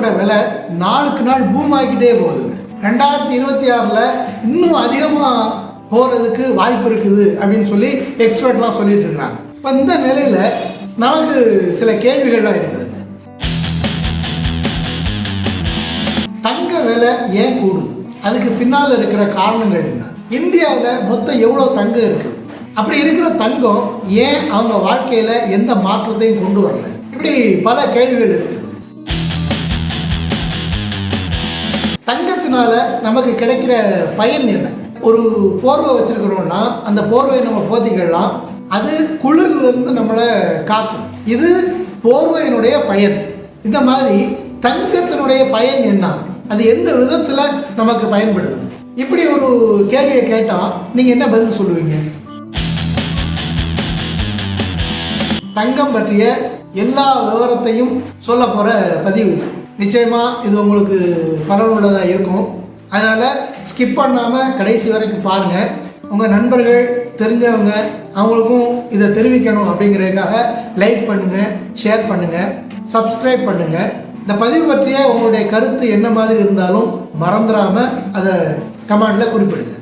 தங்கத்தோட விலை நாளுக்கு நாள் பூம் ஆகிக்கிட்டே போகுதுங்க. ரெண்டாயிரத்தி இருபத்தி ஆறில் இன்னும் அதிகமாக போகிறதுக்கு வாய்ப்பு இருக்குது அப்படின்னு சொல்லி எக்ஸ்பர்ட்லாம் சொல்லிட்டு இருக்காங்க. இப்போ இந்த நிலையில் நமக்கு சில கேள்விகள்லாம் இருக்குதுங்க தங்க விலை ஏன் கூடுது? அதுக்கு பின்னால் இருக்கிற காரணங்கள் என்ன? இந்தியாவில் மொத்தம் எவ்வளோ தங்கம் இருக்குது? அப்படி இருக்கிற தங்கம் ஏன் அவங்க வாழ்க்கையில் எந்த மாற்றத்தையும் கொண்டு வரல? இப்படி பல கேள்விகள் இருக்குது தங்கத்தினால நமக்கு கிடைக்கிற பயன் என்ன? ஒரு போர்வை வச்சிருக்கிறோம்னா அந்த போர்வையை நம்ம போத்திக்கலாம். அது குளிர்லேருந்து நம்மளை காக்கும். இது போர்வையினுடைய பயன். இந்த மாதிரி தங்கத்தினுடைய பயன் என்ன? அது எந்த விதத்தில் நமக்கு பயன்படுது? இப்படி ஒரு கேள்வியை கேட்டால் நீங்கள் என்ன பதில் சொல்லுவீங்க? தங்கம் பற்றிய எல்லா விவரத்தையும் சொல்ல போகிற பதிவு இது. நிச்சயமாக இது உங்களுக்கு பலனுள்ளதாக இருக்கும். அதனால் ஸ்கிப் பண்ணாமல் கடைசி வரைக்கும் பாருங்கள் உங்கள் நண்பர்கள் தெரிஞ்சவங்க அவங்களுக்கும் இதை தெரிவிக்கணும் அப்படிங்கிறதுக்காக லைக் பண்ணுங்கள் ஷேர் பண்ணுங்கள் சப்ஸ்கிரைப் பண்ணுங்கள் இந்த பதிவு பற்றிய உங்களுடைய கருத்து என்ன மாதிரி இருந்தாலும் மறந்துடாமல் அதை கமெண்டில் குறிப்பிடுங்க.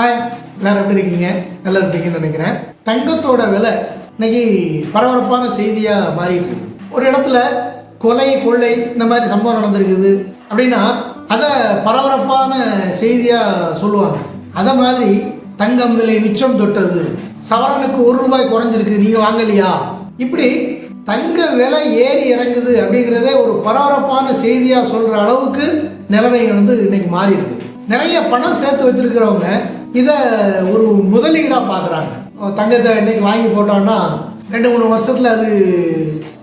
ஹாய் எல்லாரும் எப்படி இருக்கீங்க? நல்லா இருப்பீங்கன்னு நினைக்கிறேன். தங்கத்தோட விலை இன்னைக்கு பரபரப்பான செய்தியாக மாறிட்டு ஒரு இடத்துல கொலை கொள்ளை இந்த மாதிரி சம்பவம் நடந்திருக்குது அப்படின்னா அதை பரபரப்பான செய்தியாக சொல்லுவாங்க. அதை மாதிரி தங்கம் விலை மிச்சம் தொட்டது. சவரனுக்கு ஒரு ரூபாய் குறைஞ்சிருக்கு நீங்கள் வாங்கலையா? இப்படி தங்க விலை ஏறி இறங்குது அப்படிங்கிறதே ஒரு பரபரப்பான செய்தியாக சொல்கிற அளவுக்கு நிலைமை வந்து இன்னைக்கு மாறி இருக்குது நிறைய பணம் சேர்த்து வச்சிருக்கிறவங்க இதை ஒரு முதலீடாக பார்க்குறாங்க. தங்கத்தை இன்னைக்கு வாங்கி போட்டோம்னா ரெண்டு மூணு வருஷத்தில் அது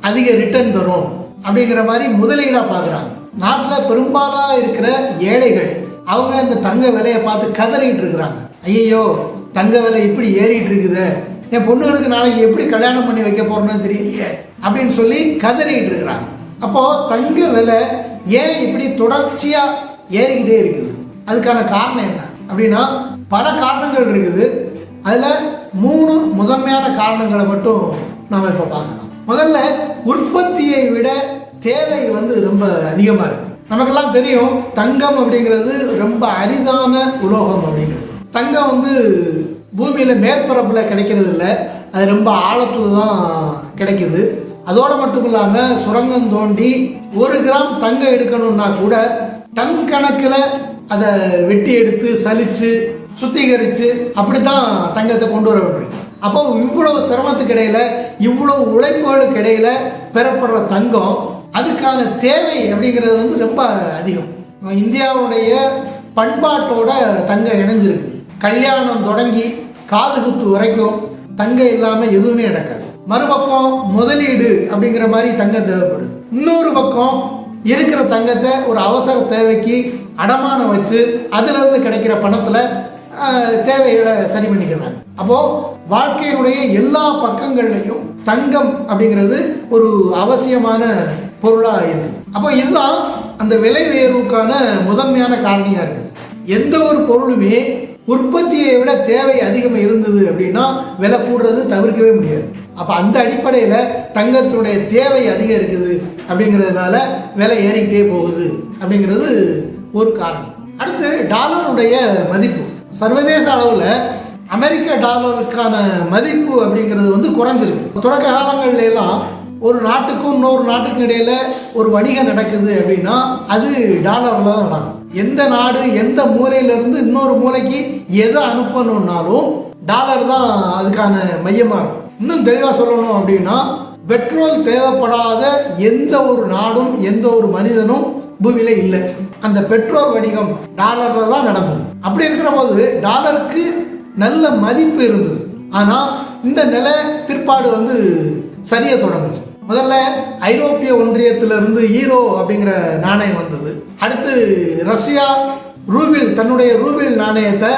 அதிக ரிட்டர்ன் தரும் அப்படிங்கிற மாதிரி முதலீடாக பார்க்குறாங்க. நாட்டில் பெரும்பாலாக இருக்கிற ஏழைகள் அவங்க இந்த தங்க விலையை பார்த்து கதறிட்டு இருக்கிறாங்க. ஐயோ தங்க விலை இப்படி ஏறிட்டு இருக்குது. என் பொண்ணுகளுக்கு நாளைக்கு எப்படி கல்யாணம் பண்ணி வைக்க போகிறோன்னு தெரியலையே அப்படின்னு சொல்லி கதறிட்டு இருக்கிறாங்க. அப்போ தங்க விலை ஏன் இப்படி தொடர்ச்சியா ஏறிக்கிட்டே இருக்குது? அதுக்கான காரணம் என்ன? அப்படின்னா பல காரணங்கள் இருக்குது. அதில் மூணு முதன்மையான காரணங்களை மட்டும் நாம் இப்போ பார்க்கலாம் முதல்ல உற்பத்தியை விட தேவை வந்து ரொம்ப அதிகமாக இருக்கு. நமக்கெல்லாம் தெரியும் தங்கம் அப்படிங்கிறது ரொம்ப அரிதான உலோகம் அப்படிங்கிறது. தங்கம் வந்து பூமியில் மேற்பரப்பில் கிடைக்கிறது இல்லை. அது ரொம்ப ஆழத்தில் தான் கிடைக்குது. அதோடு மட்டும் இல்லாமல் சுரங்கம் தோண்டி ஒரு கிராம் தங்கம் எடுக்கணும்னா கூட டன் கணக்கில் அதை வெட்டி எடுத்து சலித்து சுத்திகரித்து அப்படி தான் தங்கத்தை கொண்டு வர வேண்டும். அப்போ இவ்வளோ சிரமத்துக்கு இடையில இவ்வளோ உழைப்புகளுக்கு இடையில பெறப்படுற தங்கம் அதுக்கான தேவை அப்படிங்கிறது வந்து ரொம்ப அதிகம். இந்தியாவுடைய பண்பாட்டோட தங்கம் இணைஞ்சிருக்கு. கல்யாணம் தொடங்கி காது குத்து வரைக்கும் தங்கம் இல்லாமல் எதுவுமே நடக்காது. மறுபக்கம் முதலீடு அப்படிங்கிற மாதிரி தங்கம் தேவைப்படுது. இன்னொரு பக்கம் இருக்கிற தங்கத்தை ஒரு அவசர தேவைக்கு அடமானம் வச்சு அதுலேருந்து கிடைக்கிற பணத்தில் தேவைகளை சரி பண்ணிக்கிறாங்க. அப்போ வாழ்க்கையினுடைய எல்லா பக்கங்கள்லையும் தங்கம் அப்படிங்கிறது ஒரு அவசியமான பொருளா இருக்கு. அப்போ இதுதான் அந்த விலை உயர்வுக்கான முதன்மையான காரணியா இருக்குது. எந்த ஒரு பொருளுமே உற்பத்தியை விட தேவை அதிகம் இருந்தது அப்படின்னா விலை கூடுறது தவிர்க்கவே முடியாது. அப்போ அந்த அடிப்படையில் தங்கத்தினுடைய தேவை அதிகம் இருக்குது அப்படிங்கிறதுனால விலை ஏறிக்கிட்டே போகுது அப்படிங்கிறது ஒரு காரணம். அடுத்து டாலருடைய மதிப்பு. சர்வதேச அளவில் அமெரிக்க டாலருக்கான மதிப்பு அப்படிங்கிறது வந்து குறைஞ்சிருக்கு. தொடக்க காலங்கள்ல எல்லாம் ஒரு நாட்டுக்கும் இன்னொரு நாட்டுக்கும் இடையில ஒரு வணிகம் நடக்குது அப்படின்னா அது டாலர்ல தான் நடக்கும். எந்த நாடு எந்த மூலையிலேருந்து இன்னொரு மூலைக்கு எதை அனுப்பணும்னாலும் டாலர் தான் அதுக்கான மையமா இருக்கும். இன்னும் தெளிவா சொல்லணும் அப்படின்னா பெட்ரோல் தேவைப்படாத எந்த ஒரு நாடும் எந்த ஒரு மனிதனும் பூமியில இல்லை. அந்த பெட்ரோல் வணிகம் டாலர்ல தான் நடந்தது. அப்படி இருக்கிற போது டாலருக்கு நல்ல மதிப்பு இருந்தது. ஆனா இந்த நிலை பிற்பாடு வந்து சரிய தொடங்குச்சு. முதல்ல ஐரோப்பிய ஒன்றியத்திலிருந்து ஈரோ அப்படிங்கிற நாணயம் வந்தது. அடுத்து ரஷ்யா ரூபில் தன்னுடைய ரூபில் நாணயத்தை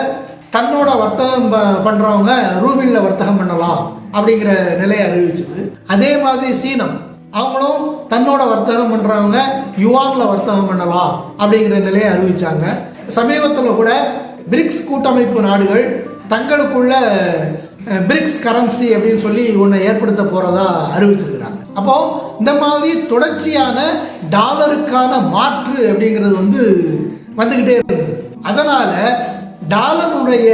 தன்னோட வர்த்தகம் ப- பண்றவங்க ரூபில்ல வர்த்தகம் பண்ணலாம் அப்படிங்கிற நிலையை அறிவிச்சது. அதே மாதிரி சீனம் அவங்களும் தன்னோட வர்த்தகம் பண்ணுறவங்க யுவானில் வர்த்தகம் பண்ணலாம் அப்படிங்கிற நிலையை அறிவிச்சாங்க. சமீபத்தில் கூட பிரிக்ஸ் கூட்டமைப்பு நாடுகள் தங்களுக்குள்ள பிரிக்ஸ் கரன்சி அப்படின்னு சொல்லி ஒன்றை ஏற்படுத்த போகிறதா அறிவிச்சிருக்கிறாங்க. அப்போ இந்த மாதிரி தொடர்ச்சியான டாலருக்கான மாற்று அப்படிங்கிறது வந்து வந்துக்கிட்டே இருந்தது. அதனால டாலருடைய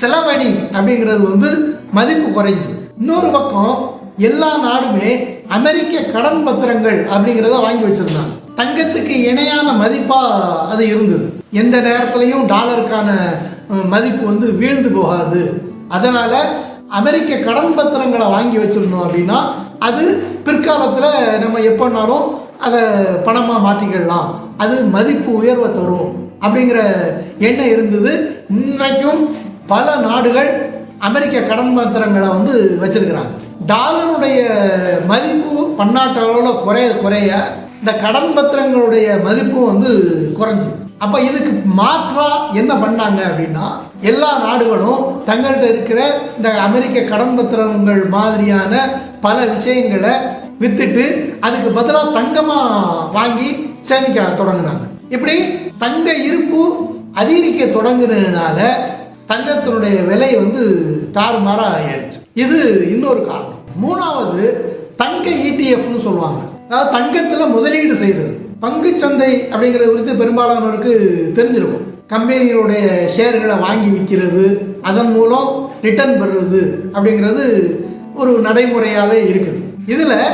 செலவணி அப்படிங்கிறது வந்து மதிப்பு குறைஞ்சது. இன்னொரு பக்கம் எல்லா நாடுமே அமெரிக்க கடன் பத்திரங்கள் அப்படிங்கிறத வாங்கி வச்சிருந்தாங்க. தங்கத்துக்கு இணையான மதிப்பா அது இருந்தது. எந்த நேரத்திலையும் டாலருக்கான மதிப்பு வந்து வீழ்ந்து போகாது. அதனால அமெரிக்க கடன் பத்திரங்களை வாங்கி வச்சிருந்தோம் அப்படின்னா அது பிற்காலத்தில் நம்ம எப்போனாலும் அதை பணமாக மாற்றிக்கிடலாம் அது மதிப்பு உயர்வை தரும் அப்படிங்கிற எண்ணம் இருந்தது. இன்றைக்கும் பல நாடுகள் அமெரிக்க கடன் பத்திரங்களை வந்து வச்சிருக்கிறாங்க. டாலருடைய மதிப்பு பன்னாட்டு அளவில் குறைய குறைய இந்த கடன் பத்திரங்களுடைய மதிப்பும் வந்து குறைஞ்சிது அப்போ இதுக்கு மாற்றா என்ன பண்ணாங்க அப்படின்னா எல்லா நாடுகளும் தங்கள்கிட்ட இருக்கிற இந்த அமெரிக்க கடன் பத்திரங்கள் மாதிரியான பல விஷயங்களை வித்துட்டு அதுக்கு பதிலாக தங்கமாக வாங்கி சேமிக்க தொடங்கினாங்க. இப்படி தங்க இருப்பு அதிகரிக்க தொடங்குனதுனால தங்கத்தினுடைய விலை வந்து தாறுமாறாக ஆயிடுச்சு இது இன்னொரு காரணம். மூணாவது தங்க இடிஎஃப்னு சொல்லுவாங்க. அதாவது தங்கத்தில் முதலீடு செய்தது. பங்குச்சந்தை அப்படிங்கிறது குறித்து பெரும்பாலானவருக்கு தெரிஞ்சிருக்கும். கம்பெனிகளுடைய ஷேர்களை வாங்கி விற்கிறது அதன் மூலம் ரிட்டர்ன் பெறுறது அப்படிங்கிறது ஒரு நடைமுறையாகவே இருக்குது. இதில்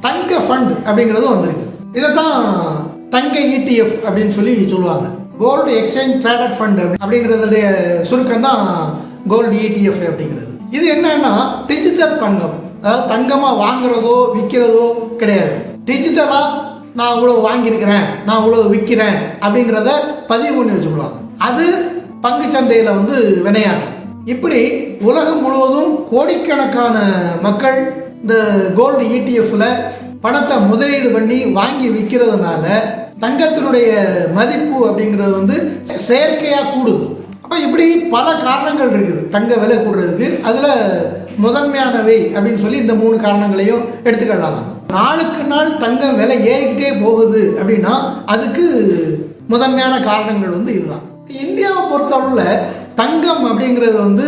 தங்க ஃபண்ட் அப்படிங்கிறதும் வந்திருக்கு. இதைத்தான் தங்க இடிஎஃப் அப்படின்னு சொல்லி சொல்லுவாங்க. கோல்டு எக்ஸ்சேஞ்ச் ட்ரேடட் ஃபண்ட் அப்படிங்கிறதுடைய சுருக்கம் தான் கோல்டு இடிஎஃப் அப்படிங்கிறது. இது என்னன்னா டிஜிட்டல் தங்கம் அதாவது தங்கமாக வாங்குறதோ விற்கிறதோ கிடையாது. டிஜிட்டலாக நான் இவ்வளோ வாங்கியிருக்கிறேன் நான் இவ்வளோ விற்கிறேன் அப்படிங்கிறத பதிவு பண்ணி வச்சுக்கிடுவாங்க. அது பங்கு சந்தையில் வந்து வினையாடும் இப்படி உலகம் முழுவதும் கோடிக்கணக்கான மக்கள் இந்த கோல்டு இடிஎஃப்ல பணத்தை முதலீடு பண்ணி வாங்கி விற்கிறதுனால தங்கத்தினுடைய மதிப்பு அப்படிங்கிறது வந்து செயற்கையாக கூடுது. அப்போ இப்படி பல காரணங்கள் இருக்குது. தங்க விலை கூடுறதுக்கு. அதில் முதன்மையானவை அப்படின்னு சொல்லி இந்த மூணு காரணங்களையும் எடுத்துக்கலாம் நாளுக்கு நாள் தங்கம் விலை ஏறிக்கிட்டே போகுது அப்படின்னா அதுக்கு முதன்மையான காரணங்கள் வந்து இதுதான். இந்தியாவை பொறுத்தளவில் தங்கம் அப்படிங்கிறது வந்து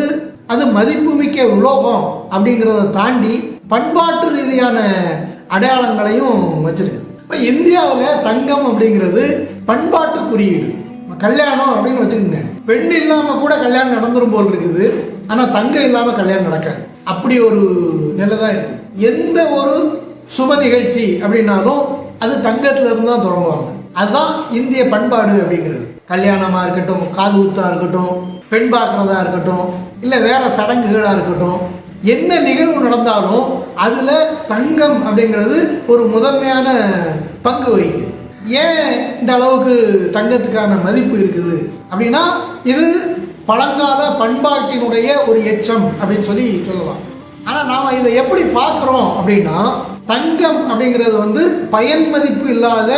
அது மதிப்புமிக்க உலோகம் அப்படிங்கிறத தாண்டி பண்பாட்டு ரீதியான அடையாளங்களையும் வச்சிருக்கு. இப்போ இந்தியாவில் தங்கம் அப்படிங்கிறது பண்பாட்டு குறியீடு. கல்யாணம் அப்படின்னு வச்சுக்கோங்க. பெண் இல்லாமல் கூட கல்யாணம் நடந்துரும் போல் இருக்குது. ஆனால் தங்கம் இல்லாமல் கல்யாணம் நடக்காது. அப்படி ஒரு நிலை தான் இருக்குது எந்த ஒரு சுப நிகழ்ச்சி அப்படின்னாலும் அது தங்கத்துல இருந்து தான் தொடங்குவாங்க. அதுதான் இந்திய பண்பாடு அப்படிங்கிறது. கல்யாணமாக இருக்கட்டும் காது ஊத்தா இருக்கட்டும் பெண் பார்க்குறதா இருக்கட்டும் இல்லை வேற சடங்குகளாக இருக்கட்டும் என்ன நிகழ்வு நடந்தாலும் அதில் தங்கம் அப்படிங்கிறது ஒரு முதன்மையான பங்கு வகிக்குது. ஏன் இந்த அளவுக்கு தங்கத்துக்கான மதிப்பு இருக்குது அப்படின்னா இது பழங்கால பண்பாட்டினுடைய ஒரு எச்சம் அப்படின்னு சொல்லி சொல்லலாம். ஆனால் நாம் இதை எப்படி பார்க்குறோம் அப்படின்னா தங்கம் அப்படிங்கிறது வந்து பயன் மதிப்பு இல்லாத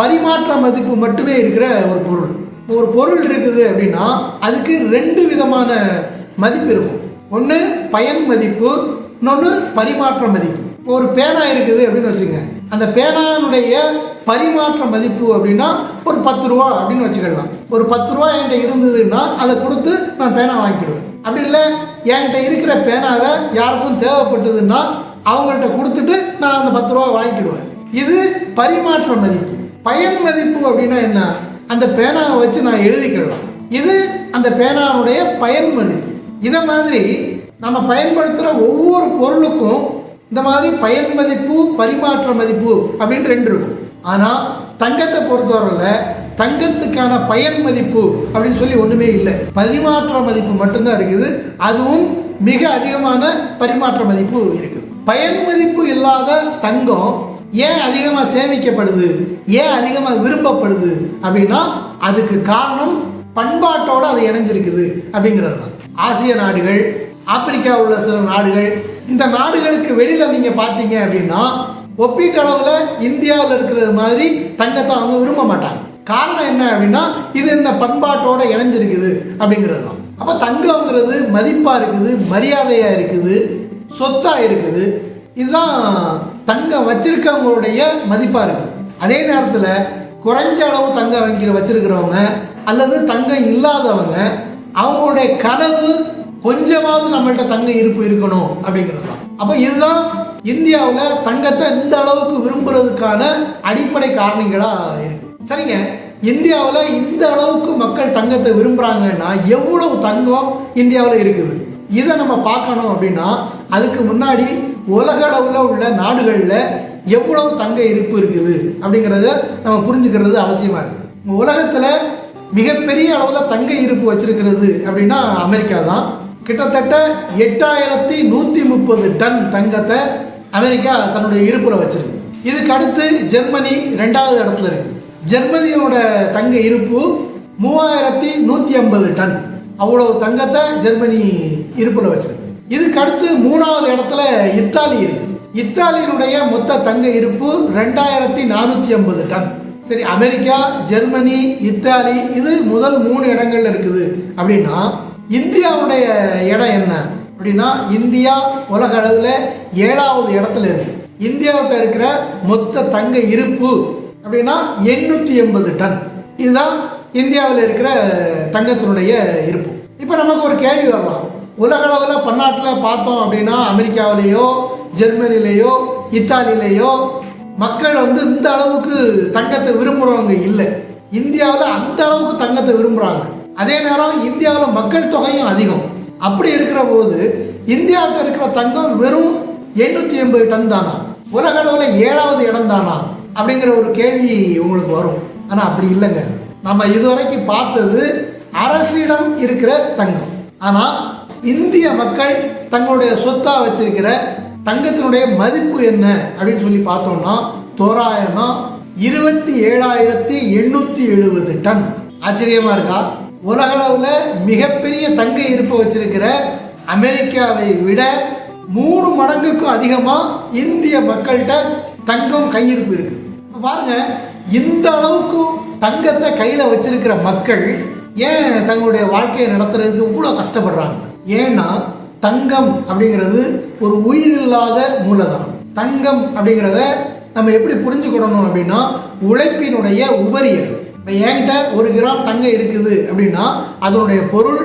பரிமாற்ற மதிப்பு மட்டுமே இருக்கிற ஒரு பொருள். ஒரு பொருள் இருக்குது அப்படின்னா அதுக்கு ரெண்டு விதமான மதிப்பு இருக்கும். ஒன்று பயன் மதிப்பு இன்னொன்று பரிமாற்ற மதிப்பு. ஒரு பேனா இருக்குது அப்படின்னு வச்சுக்கோங்க. அந்த பேனாவினுடைய பரிமாற்ற மதிப்பு அப்படின்னா ஒரு பத்து ரூபா அப்படின்னு வச்சுக்கலாம். ஒரு பத்து ரூபா என்கிட்ட இருந்ததுன்னா அதை கொடுத்து நான் பேனா வாங்கிடுவேன் அப்படி இல்லை என்கிட்ட இருக்கிற பேனாவை யாருக்கும் தேவைப்பட்டதுன்னா அவங்கள்ட்ட கொடுத்துட்டு நான் அந்த பத்து ரூபா வாங்கிடுவேன் இது பரிமாற்ற மதிப்பு. பயன் மதிப்பு அப்படின்னா என்ன? அந்த பேனாவை வச்சு நான் எழுதிக்கலாம். இது அந்த பேனாவுடைய பயன் மதிப்பு. இதை மாதிரி நம்ம பயன்படுத்துகிற ஒவ்வொரு பொருளுக்கும் இந்த மாதிரி பயன் மதிப்பு பரிமாற்ற மதிப்பு அப்படின்னு ரெண்டு இருக்கும். ஆனால் தங்கத்தை பொறுத்தவரையில் தங்கத்துக்கான பயன் மதிப்பு அப்படின்னு சொல்லி ஒன்றுமே இல்லை. பரிமாற்ற மதிப்பு மட்டும்தான் இருக்குது. அதுவும் மிக அதிகமான பரிமாற்ற மதிப்பு இருக்குது. பயன் மதிப்பு இல்லாத தங்கம் ஏன் அதிகமாக சேமிக்கப்படுது? ஏன் அதிகமாக விரும்பப்படுது? அப்படின்னா அதுக்கு காரணம் பண்பாட்டோடு அது இணைஞ்சிருக்குது அப்படிங்கிறது தான் ஆசிய நாடுகள் ஆப்பிரிக்காவில் உள்ள சில நாடுகள் இந்த நாடுகளுக்கு வெளியில் நீங்கள் பார்த்தீங்க அப்படின்னா ஒப்பீட்டளவில் இந்தியாவில் இருக்கிறது மாதிரி தங்கத்தை அவங்க விரும்ப மாட்டாங்க. காரணம் என்ன அப்படின்னா இது இந்த பண்பாட்டோட இணைஞ்சிருக்குது அப்படிங்கிறது தான் அப்போ தங்கம்ங்கிறது மதிப்பாக இருக்குது மரியாதையாக இருக்குது சொத்தாக இருக்குது. இதுதான் தங்கம் வச்சிருக்கவங்களுடைய மதிப்பாக இருக்குது. அதே நேரத்தில் குறைஞ்ச அளவு தங்கம் வைக்கிற வச்சிருக்கிறவங்க அல்லது தங்கம் இல்லாதவங்க அவங்களுடைய கனவு கொஞ்சமாவது நம்மள்ட்ட தங்க இருப்பு இருக்கணும் அப்படிங்கிறது தான் அப்போ இதுதான் இந்தியாவில் தங்கத்தை இந்த அளவுக்கு விரும்புறதுக்கான அடிப்படை காரணங்களாக இருக்கு. சரிங்க? இந்தியாவில் இந்த அளவுக்கு மக்கள் தங்கத்தை விரும்புகிறாங்கன்னா எவ்வளவு தங்கம் இந்தியாவில் இருக்குது? இதை நம்ம பார்க்கணும் அப்படின்னா அதுக்கு முன்னாடி உலக அளவில் உள்ள நாடுகளில் எவ்வளவு தங்க இருப்பு இருக்குது அப்படிங்கிறத நம்ம புரிஞ்சுக்கிறது அவசியமாக இருக்குது உலகத்தில் மிகப்பெரிய அளவில் தங்க இருப்பு வச்சிருக்கிறது அப்படின்னா அமெரிக்கா தான் கிட்டத்தட்ட எட்டாயிரத்தி நூற்றி முப்பது டன் தங்கத்தை அமெரிக்கா தன்னுடைய இருப்பில் வச்சிருக்கு. இதுக்கு அடுத்து ஜெர்மனி ரெண்டாவது இடத்துல இருக்கு. ஜெர்மனியோட தங்க இருப்பு மூவாயிரத்தி நூற்றி ஐம்பது டன். அவ்வளோ தங்கத்தை ஜெர்மனி இருப்பில் வச்சிருக்கு. இதுக்கு அடுத்து மூணாவது இடத்துல இத்தாலி இருக்கு. இத்தாலியினுடைய மொத்த தங்க இருப்பு ரெண்டாயிரத்தி நானூற்றி ஐம்பது டன். சரி அமெரிக்கா ஜெர்மனி இத்தாலி இது முதல் மூணு இடங்கள்ல இருக்குது. அப்படின்னா இந்தியாவுடைய இடம் என்ன? அப்படின்னா இந்தியா உலக அளவில் ஏழாவது இடத்துல இருக்கு இந்தியாவுக்கு இருக்கிற மொத்த தங்க இருப்பு அப்படின்னா எண்ணூற்றி எண்பது டன். இதுதான் இந்தியாவில் இருக்கிற தங்கத்தினுடைய இருப்பு. இப்போ நமக்கு ஒரு கேள்வி வரலாம். உலகளவில் பன்னாட்டில் பார்த்தோம் அப்படின்னா அமெரிக்காவிலேயோ ஜெர்மனிலேயோ இத்தாலியிலேயோ மக்கள் வந்து இந்த அளவுக்கு தங்கத்தை விரும்புகிறவங்க இல்லை. இந்தியாவில் அந்த அளவுக்கு தங்கத்தை விரும்புகிறாங்க அதே நேரம் இந்தியாவில் மக்கள் தொகையும் அதிகம். அப்படி இருக்கிற போது இந்தியாவுக்கு இருக்கிற தங்கம் வெறும் எண்ணூற்றி எண்பது டன் தானா? உலக அளவில் ஏழாவது இடம் தானா? அப்படிங்கிற ஒரு கேள்வி உங்களுக்கு வரும். ஆனால் அப்படி இல்லைங்க. நம்ம இதுவரைக்கும் பார்த்தது அரசிடம் இருக்கிற தங்கம். ஆனால் இந்திய மக்கள் தங்களுடைய சொத்தாக வச்சிருக்கிற தங்கத்தினுடைய மதிப்பு என்ன? அப்படின்னு சொல்லி பார்த்தோம்னா தோராயமா இருபத்தி ஏழாயிரத்தி எண்ணூத்தி எழுபது டன். ஆச்சரியமா இருக்கா? உலகளவில் மிகப்பெரிய தங்க இருப்பு வச்சிருக்கிற அமெரிக்காவை விட மூணு மடங்குக்கும் அதிகமா இந்திய மக்கள்கிட்ட தங்கம் கையிருப்பு இருக்கு. பாருங்க இந்த அளவுக்கு தங்கத்தை கையில வச்சிருக்கிற மக்கள் ஏன் தங்களுடைய வாழ்க்கையை நடத்துறதுக்கு இவ்வளோ கஷ்டப்படுறாங்க? ஏன்னா தங்கம் அப்படிங்கிறது ஒரு உயிரில்லாத மூலதனம். தங்கம் அப்படிங்கிறத நம்ம எப்படி புரிஞ்சுக்கிடணும் அப்படின்னா உழைப்பினுடைய உபரி அது. இப்போ என்கிட்ட ஒரு கிராம் தங்கம் இருக்குது அப்படின்னா அதனுடைய பொருள்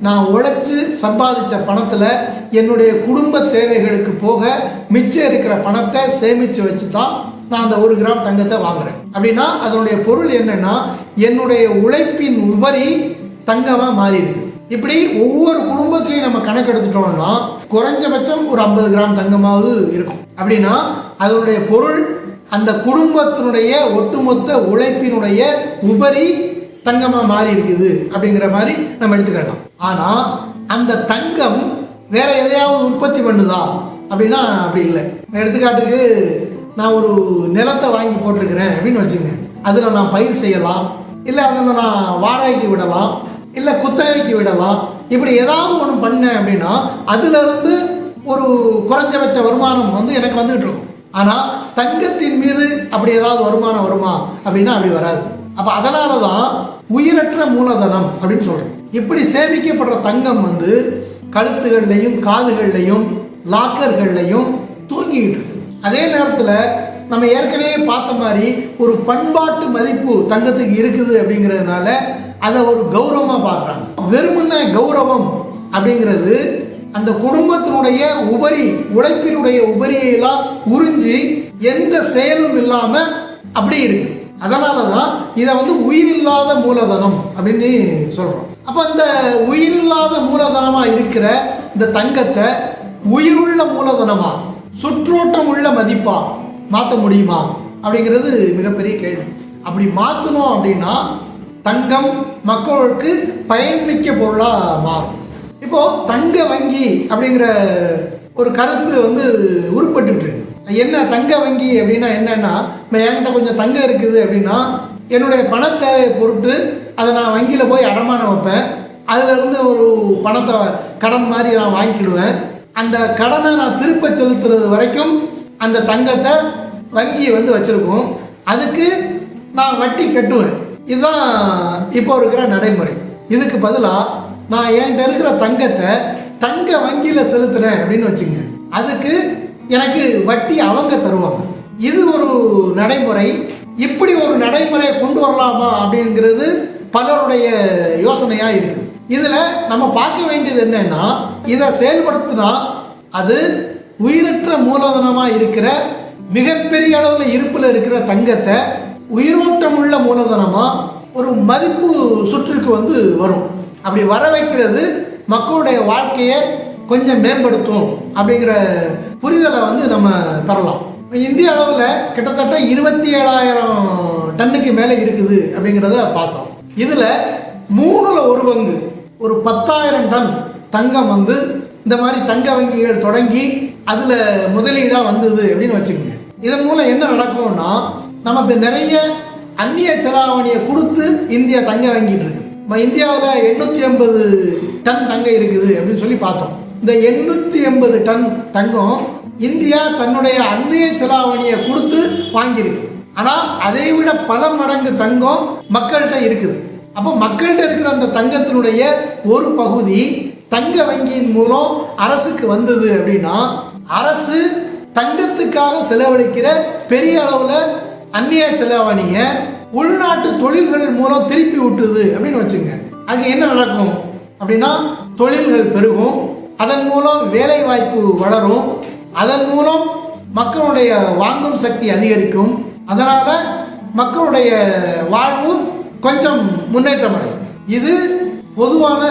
நான் உழைச்சி சம்பாதிச்ச பணத்தில் என்னுடைய குடும்ப தேவைகளுக்கு போக மிச்சம் இருக்கிற பணத்தை சேமித்து வச்சு தான் நான் அந்த ஒரு கிராம் தங்கத்தை வாங்குறேன். அப்படின்னா அதனுடைய பொருள் என்னன்னா என்னுடைய உழைப்பின் உபரி தங்கமாக மாறி இருக்கு இப்படி ஒவ்வொரு குடும்பத்திலையும் நம்ம கணக்கெடுத்துட்டோம்னா குறைஞ்சபட்சம் ஒரு ஐம்பது கிராம் தங்கமாவது இருக்கும். அப்படின்னா அதனுடைய பொருள் அந்த குடும்பத்தினுடைய ஒட்டுமொத்த உழைப்பினுடைய உபரி தங்கமாக மாறி இருக்குது அப்படிங்கிற மாதிரி நம்ம எடுத்துக்கலாம். ஆனால் அந்த தங்கம் வேற எதையாவது உற்பத்தி பண்ணுதா? அப்படின்னா அப்படி இல்லை. எடுத்துக்காட்டுக்கு நான் ஒரு நிலத்தை வாங்கி போட்டிருக்கிறேன் அப்படின்னு வச்சுங்க அதில் நான் பயிர் செய்யலாம். இல்லை அதில் நான் வாடகைக்கு விடலாம். இல்லை குத்தகைக்கு விடலாம். இப்படி ஏதாவது ஒன்று பண்ணேன் அப்படின்னா அதுலேருந்து ஒரு குறைஞ்சபட்ச வருமானம் வந்து எனக்கு வந்துகிட்டு இருக்கும். ஆனால் தங்கத்தின் மீது அப்படி ஏதாவது வருமானம் வருமா அப்படின்னா அப்படி வராது. அப்போ அதனால தான் உயிரற்ற மூலதனம் அப்படின்னு சொல்கிறோம் இப்படி சேமிக்கப்படுற தங்கம் வந்து கழுத்துகள்லையும் காதுகள்லையும் லாக்கர்கள்லையும் தூங்கிக்கிட்டு இருக்கு அதே நேரத்தில் நம்ம ஏற்கனவே பார்த்த மாதிரி ஒரு பண்பாட்டு மதிப்பு தங்கத்துக்கு இருக்குது அப்படிங்கிறதுனால அதை ஒரு கௌரவமாக பார்க்குறாங்க. வெறுமன கௌரவம் அப்படிங்கிறது அந்த குடும்பத்தினுடைய உபரி உழைப்பினுடைய உபரியெல்லாம் உறிஞ்சி எந்த செயலும் இல்லாமல் அப்படி இருக்கு. அதனால தான் இதை வந்து உயிரில்லாத மூலதனம் அப்படின்னு சொல்கிறோம் அப்போ இந்த உயிரில்லாத மூலதனமாக இருக்கிற இந்த தங்கத்தை உயிருள்ள மூலதனமா சுற்றோட்டம் உள்ள மதிப்பா மாற்ற முடியுமா அப்படிங்கிறது மிகப்பெரிய கேள்வி. அப்படி மாற்றணும் அப்படின்னா தங்கம் மக்களுக்கு பயன்மிக்க பொருளாக மாறும். இப்போ தங்க வங்கி அப்படிங்கிற ஒரு கருத்து வந்து உருப்பட்டு இருக்கு என்ன தங்க வங்கி அப்படின்னா என்னன்னா இப்போ என்கிட்ட கொஞ்சம் தங்கம் இருக்குது அப்படின்னா என்னுடைய பணத்தை பொருட்டு அதை நான் வங்கியில் போய் அடமானம் வைப்பேன். அதுல இருந்து ஒரு பணத்தை கடன் மாதிரி நான் வாங்கிக்கிடுவேன். அந்த கடனை நான் திருப்ப செலுத்துறது வரைக்கும் அந்த தங்கத்தை வங்கி வந்து வச்சிருக்கும். அதுக்கு நான் வட்டி கட்டுவேன். இதுதான் இப்போ இருக்கிற நடைமுறை. இதுக்கு பதிலாக நான் என்கிட்ட இருக்கிற தங்கத்தை தங்க வங்கியில் செலுத்துறேன் அப்படின்னு வச்சுங்க அதுக்கு எனக்கு வட்டி அவங்க தருவாங்க. இது ஒரு நடைமுறை. இப்படி ஒரு நடைமுறையை கொண்டு வரலாமா அப்படிங்கிறது பலருடைய யோசனையாக இருக்குது இதில் நம்ம பார்க்க வேண்டியது என்னன்னா இதை செயல்படுத்தினா அது உயிரற்ற மூலதனமாக இருக்கிற மிகப்பெரிய அளவில் இருப்பில் இருக்கிற தங்கத்தை உயிரோட்டமுள்ள மூலதனமாக ஒரு மதிப்பு சுற்றுக்கு வந்து வரும். அப்படி வர வைக்கிறது மக்களுடைய வாழ்க்கையை கொஞ்சம் மேம்படுத்தும் அப்படிங்கிற புரிதலை வந்து நம்ம பெறலாம். இந்திய அளவில் கிட்டத்தட்ட இருபத்தி ஏழாயிரம் டன்னுக்கு மேலே இருக்குது அப்படிங்கிறத பார்த்தோம். இதில் மூணுல ஒரு பங்கு ஒரு பத்தாயிரம் டன் தங்கம் வந்து இந்த மாதிரி தங்க வங்கிகள் தொடங்கி அதில் முதலீடாக வந்தது அப்படின்னு வச்சுக்கோங்க. இதன் மூலம் என்ன நடக்கும்னா நம்ம இப்போ நிறைய அந்நிய செலாவணியை கொடுத்து இந்தியா தங்க வாங்கிட்டு இருக்கு. இந்தியாவில் எண்ணூற்றி ஐம்பது டன் தங்கம் இருக்குது அப்படின்னு சொல்லி பார்த்தோம். இந்த எண்ணூற்றி எண்பது டன் தங்கம் இந்தியா தன்னுடைய அந்நிய செலாவணியை கொடுத்து வாங்கியிருக்கு. ஆனால் அதை விட பல மடங்கு தங்கம் மக்கள்கிட்ட இருக்குது. அப்போ மக்கள்கிட்ட இருக்கிற அந்த தங்கத்தினுடைய ஒரு பகுதி தங்க வங்கியின் மூலம் அரசுக்கு வந்தது அப்படின்னா அரசு தங்கத்துக்காக செலவழிக்கிற பெரிய அளவில் அந்நிய செலவணியை உள்நாட்டு தொழில்கள் மூலம் திருப்பி விட்டுது அப்படின்னு வச்சுங்க. அங்கே என்ன நடக்கும்? அப்படின்னா தொழில்கள் பெருகும். அதன் மூலம் வேலை வாய்ப்பு வளரும். அதன் மூலம் மக்களுடைய வாங்கும் சக்தி அதிகரிக்கும். அதனால் மக்களுடைய வாழ்வு கொஞ்சம் முன்னேற்றம் அடையும். இது பொதுவான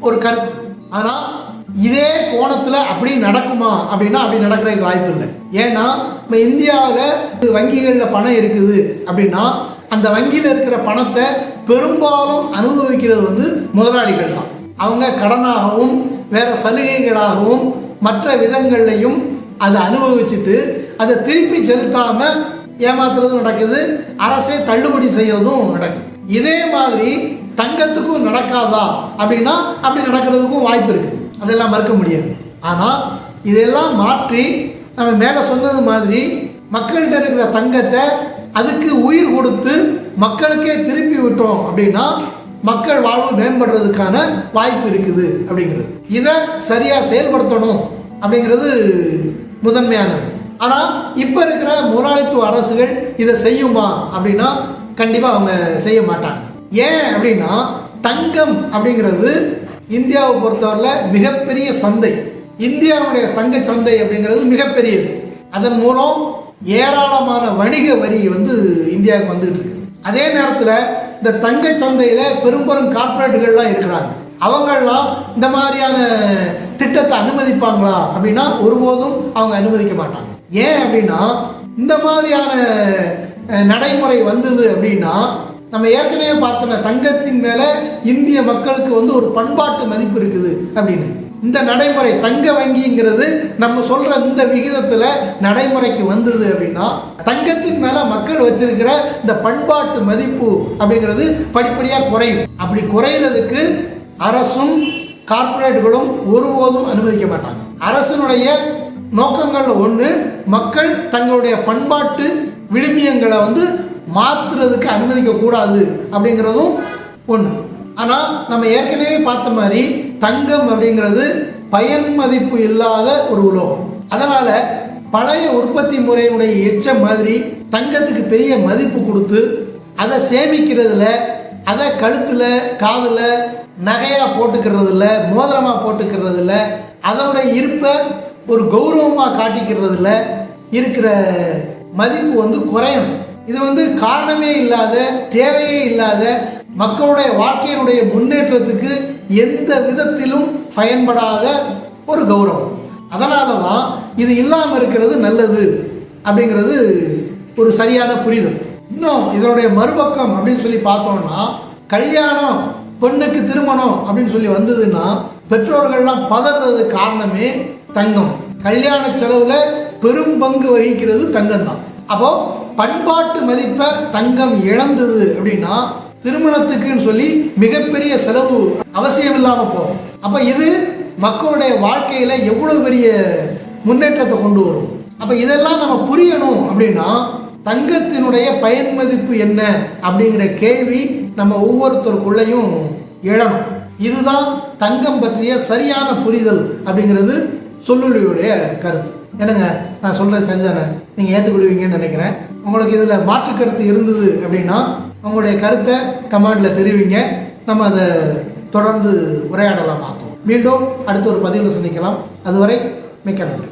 ஒரு கருத்து. ஆனால் இதே கோணத்தில் அப்படி நடக்குமா? அப்படின்னா அப்படி நடக்கிறதுக்கு வாய்ப்பு இல்லை ஏன்னா இப்போ இந்தியாவில் வங்கிகளில் பணம் இருக்குது அப்படின்னா அந்த வங்கியில் இருக்கிற பணத்தை பெரும்பாலும் அனுபவிக்கிறது வந்து முதலாளிகள் தான் அவங்க கடனாகவும் வேற சலுகைகளாகவும் மற்ற விதங்கள்லையும் அதை அனுபவிச்சுட்டு அதை திருப்பி செலுத்தாம ஏமாத்துறதும் நடக்குது அரசே தள்ளுபடி செய்யறதும் நடக்குது. இதே மாதிரி தங்கத்துக்கும் நடக்காதா அப்படின்னா அப்படி நடக்கிறதுக்கும் வாய்ப்பு இருக்குது. அதெல்லாம் மறுக்க முடியாது. ஆனால் இதெல்லாம் மாற்றி நம்ம மேலே சொன்னது மாதிரி மக்கள்கிட்ட இருக்கிற தங்கத்தை அதுக்கு உயிர் கொடுத்து மக்களுக்கே திருப்பி விட்டோம் அப்படின்னா மக்கள் வாழ்வு மேம்படுறதுக்கான வாய்ப்பு இருக்குது அப்படிங்கிறது. இதை சரியாக செயல்படுத்தணும் அப்படிங்கிறது முதன்மையானது. ஆனால் இப்போ இருக்கிற முதலாளித்துவ அரசுகள் இதை செய்யுமா அப்படின்னா கண்டிப்பாக அவங்க செய்ய மாட்டாங்க. ஏன் அப்படின்னா தங்கம் அப்படிங்கிறது இந்தியாவை பொறுத்தவரையில் மிகப்பெரிய சந்தை. இந்தியாவுடைய தங்க சந்தை அப்படிங்கிறது மிகப்பெரியது. அதன் மூலம் ஏராளமான வணிக வரி வந்து இந்தியாவுக்கு வந்துகிட்டு இருக்கு. அதே நேரத்தில் இந்த தங்க சந்தையில் பெரும்பெரும் கார்பரேட்டுகள்லாம் இருக்கிறாங்க. அவங்கெல்லாம் இந்த மாதிரியான திட்டத்தை அனுமதிப்பாங்களா அப்படின்னா ஒருபோதும் அவங்க அனுமதிக்க மாட்டாங்க. ஏன் அப்படின்னா இந்த மாதிரியான நடைமுறை வந்தது அப்படின்னா நம்ம ஏற்கனவே பார்த்தோம் தங்கத்தின் மேலே இந்திய மக்களுக்கு வந்து ஒரு பண்பாட்டு மதிப்பு இருக்குது அப்படின்னு. இந்த நடைமுறை தங்க வங்கிங்கிறது நம்ம சொல்ற இந்த விகிதத்துல நடைமுறைக்கு வந்தது அப்படின்னா தங்கத்தின் மேல மக்கள் வச்சிருக்கிற இந்த பண்பாட்டு மதிப்பு அப்படிங்கிறது படிப்படியா குறையும். அப்படி குறையிறதுக்கு அரசும் கார்ப்பரேட்டுகளும் ஒருபோதும் அனுமதிக்க மாட்டாங்க. அரசனுடைய நோக்கங்கள்ல ஒன்று மக்கள் தங்களுடைய பண்பாட்டு விழுமியங்களை வந்து மாற்றுறதுக்கு அனுமதிக்க கூடாது அப்படிங்கிறதும் ஒன்று ஆனால் நம்ம ஏற்கனவே பார்த்த மாதிரி தங்கம் அப்படிங்கிறது பயன் மதிப்பு இல்லாத ஒரு உலோகம். அதனால பழைய உற்பத்தி முறையினுடைய எச்சம் மாதிரி தங்கத்துக்கு பெரிய மதிப்பு கொடுத்து அதை சேமிக்கிறதுல அதை கழுத்தில் காதில் நகையாக போட்டுக்கிறதுல மோதிரமாக போட்டுக்கிறதுல அதனுடைய இருப்பை ஒரு கௌரவமாக காட்டிக்கிறதுல இருக்கிற மதிப்பு வந்து குறையும் இது வந்து காரணமே இல்லாத தேவையே இல்லாத மக்களுடைய வாழ்க்கையினுடைய முன்னேற்றத்துக்கு எந்த விதத்திலும் பயன்படாத ஒரு கௌரவம். அதனால தான் இது இல்லாமல் இருக்கிறது நல்லது அப்படிங்கிறது ஒரு சரியான புரிதல். இன்னும் இதனுடைய மறுபக்கம் அப்படின்னு சொல்லி பார்த்தோம்னா கல்யாணம் பெண்ணுக்கு திருமணம் அப்படின்னு சொல்லி வந்ததுன்னா பெற்றோர்கள்லாம் பதறது காரணமே தங்கம். கல்யாண செலவுல பெரும் பங்கு வகிக்கிறது தங்கம் தான் அப்போ பண்பாட்டு மதிப்பை தங்கம் இழந்தது அப்படின்னா திருமணத்துக்குன்னு சொல்லி மிகப்பெரிய செலவு அவசியம் இல்லாமல் போகும். அப்போ இது மக்களுடைய வாழ்க்கையில் எவ்வளவு பெரிய முன்னேற்றத்தை கொண்டு வரும்? அப்போ இதெல்லாம் நம்ம புரியணும் அப்படின்னா தங்கத்தினுடைய பயன் மதிப்பு என்ன அப்படிங்கிற கேள்வி நம்ம ஒவ்வொருத்தருக்குள்ளேயும் எழணும். இதுதான் தங்கம் பற்றிய சரியான புரிதல் அப்படிங்கிறது சொல்லுடைய கருத்து. என்னங்க? நான் சொல்கிறேன் சரிதானே? நீங்கள் ஏற்றுக்கிடுவீங்கன்னு நினைக்கிறேன். உங்களுக்கு இதில் மாற்று கருத்து இருந்தது அப்படின்னா உங்களுடைய கருத்தை கமெண்டில் தெரிவிங்க. நம்ம அதை தொடர்ந்து உரையாடலாம் பார்த்தோம் மீண்டும் அடுத்த ஒரு பதிவில் சந்திக்கலாம். அதுவரை மிக்க நன்றி.